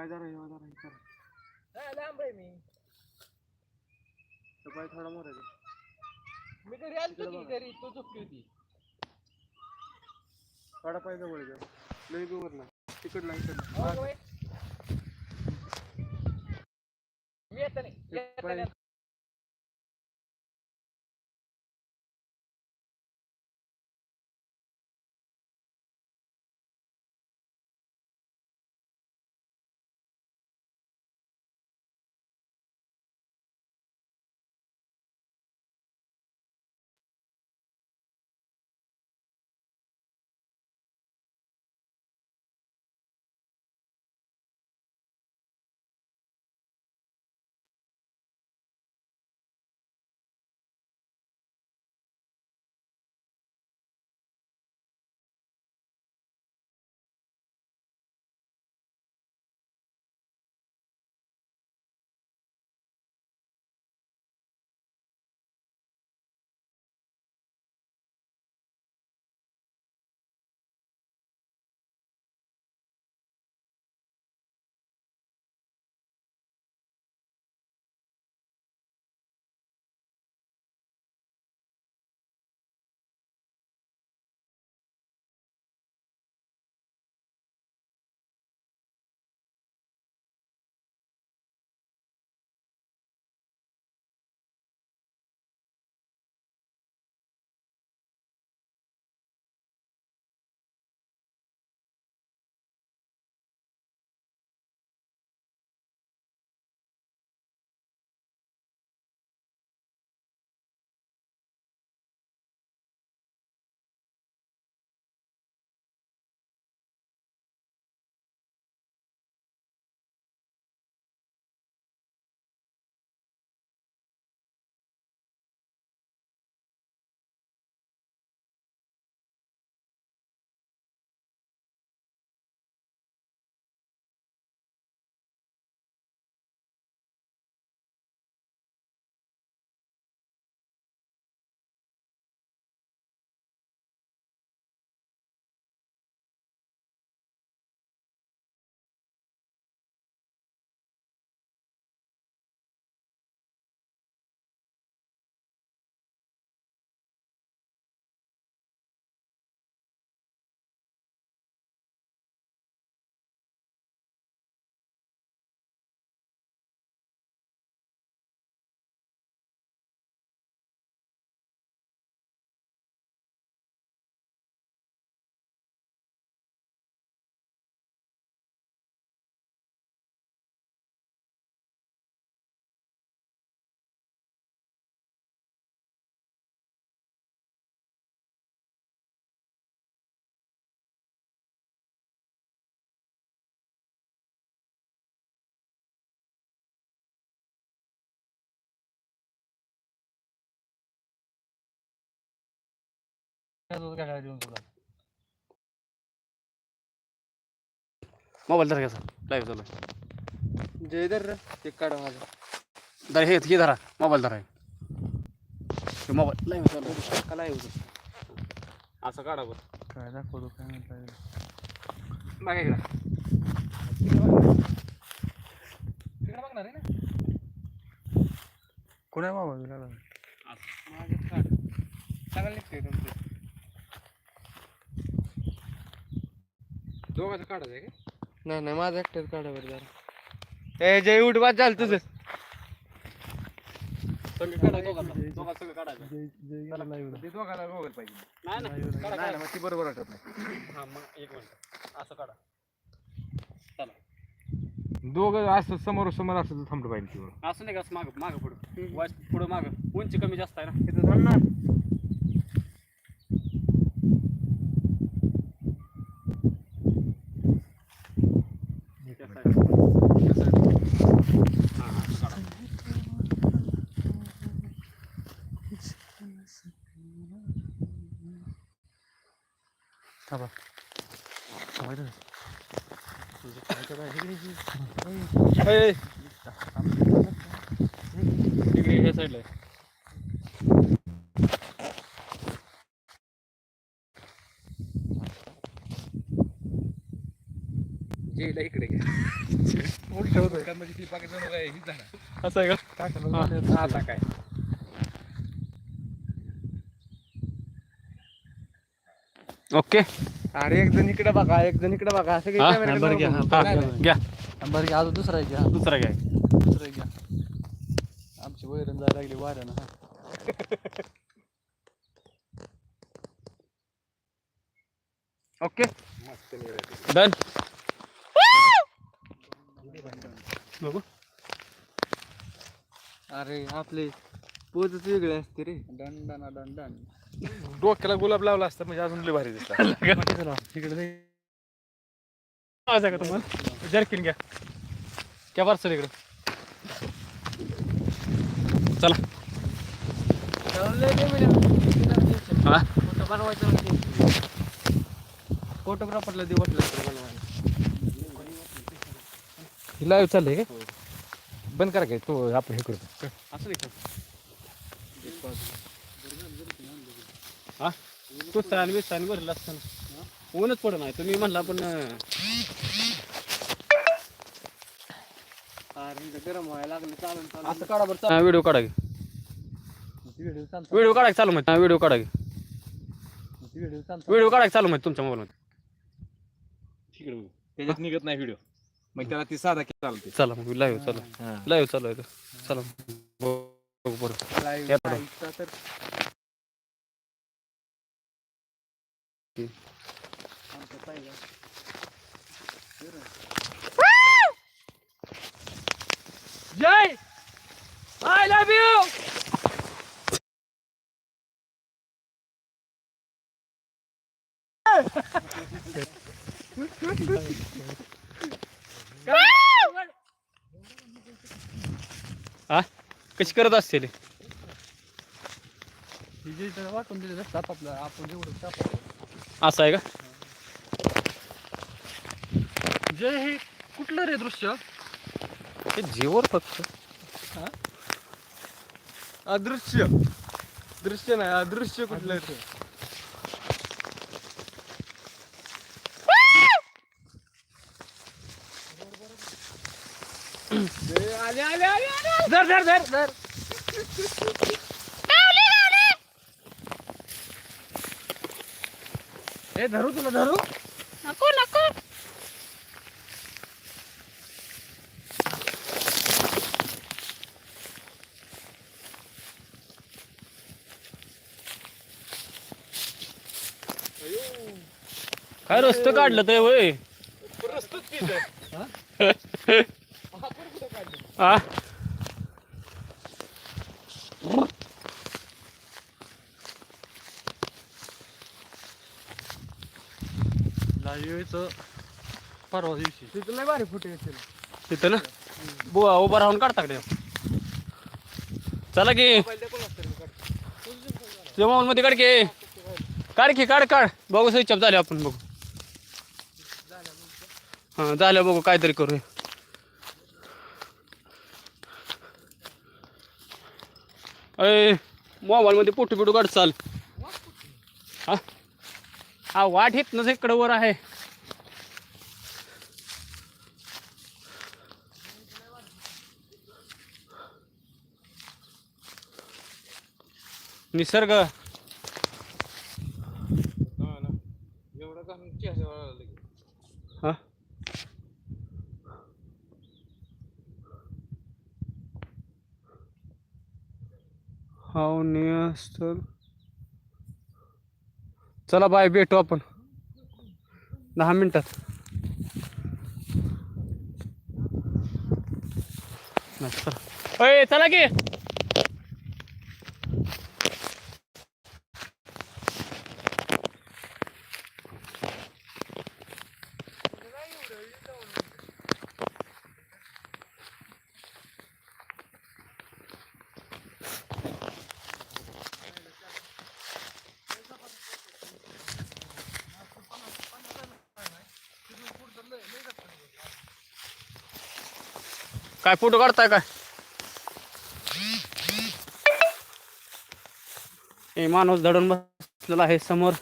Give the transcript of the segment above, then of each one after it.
पाय जरा हे जरा हे करा. हा, लांब आहे मी. तो पाय थोडा मोठा आहे. मी घरी आलतो की घरी तू झोपली होती. थोडा पाय जवळ घ्या लई दूर ना तिकडला इकडला. मोबाईल धरा घ्या लाईव्ह चालू आहे. जय दर रे ते काढा माझा. धरा हे हे धरा. मोबाईल धरा हे मोबाईल लाईव्ह चालू आहे. कला येऊ दे. असं काढा बरं. काय दाखवतो काय म्हणता येईल? बघा इकडं. तिकडे बघणार आहे ना? कुणा बाबा तुला माझं काढ. चांगलं निघतंय तुमचं. दोघांचं काढायचं आहे का? नाही नाही माझं एकटं काढा बरं जरा. ए जय उठ वाज झालं तुझं. सगळं काढा सगळं काढायचं. ते पाहिजे. नाही. काढा, काढा. मग ती बरोबर वाटत नाही. हा मग एक मिनिट. असं काढा. चला. दोघं असं समोर समोर असं थांबलं पाहिजे असं नाही का असं मागं मागं पुढं. वाच पुढं मागं. उंची कमी जास्त आहे ना. तिथं 好吧，走开点，走开点，嘿嘿。जेला इकडे म्हणजे ती काय हीच झाला असं आहे का. आता काय? ओके. अरे एक जण इकडे बघा एक जण इकडे बघा. असं हा? काही बरं घ्या, हा नाही. घ्या अजून दुसरा घ्या. दुसरा घ्या. दुसरा घ्या. आमची वैरण जायला लागली वाऱ्यानं हा. ओके. मस्त निघालं. डन. बघू अरे आपले पोजच वेगळे असते रे. Done done done done. डोक्याला गुलाब लावला असता म्हणजे अजून लय भारी दिसतात. आवाज आहे का तुम्हाला? जर्किन घ्या. क्या पार्सल इकडं. चला. हा. फोटो बनवायचं फोटोग्राफरला दे वाटलं लाईव्ह चाललंय का? बंद करा काय तो आपण हे करतो. असं नाही का हा? तू स्थान बी स्थान भरलं असताना ऊनच पड नाही. तुम्ही म्हणला पण गरम व्हायला लागलं चालून असं काढा बरं व्हिडिओ काढा व्हिडिओ चालतो. व्हिडिओ काढा चालू माहिती व्हिडिओ काढा व्हिडिओ काढा चालू माहिती तुमच्या मोबाईलमध्ये. तिकडे बघू. त्याच्यात निघत नाही व्हिडिओ. मग त्याला ती साधा केला चालते चला मग लाईव्ह चला लाईव्ह चालू आहे तर. चला बघू बरं या पुढं. तर जय आय लव्ह यू कशी करत असतील? ही वाटून दिले ताप आपलं आपण जेवढं ताप असं आहे का? जे हे कुठलं रे दृश्य? ते जेवर फक्त. अदृश्य. दृश्य नाही अदृश्य कुठलं आले आले आले आले धर धर. धर धर ए धरू तुला धरू. नको नको. काय रस्तं काढलं ते वय हा लाईव्हचं परवा दिवशी. तिथं लय भारी फुटे येतील. तिथं ना? बुवा उभा राहून काढता? चला की. मोबाईल मध्ये काढ की. काढ की काढ काढ. बघू स्विच झाले आपण बघू. हा झालं बघू काहीतरी करू अय मोबाईलमध्ये पोटू पिटू काढ चाल. हा? हा वाट हेत नसे इकडं वर आहे. निसर्ग एवढं का चेहऱ्यावर हा हाव तर चला बाय भेटू आपण. दहा मिनिटात. चला की. काय फ़ोटो काढताय काय? हे माणूस दडून बसलेला आहे समोर.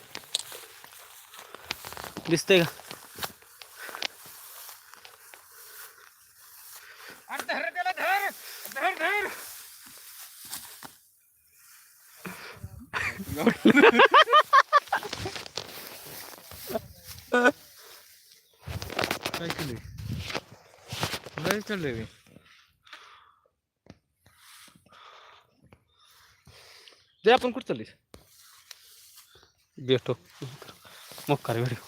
दिसतंय का? धर त्याला धर धर धर. काय चाललंय आपण कुठं चाललीस? भेटो. मग कर व्हिडिओ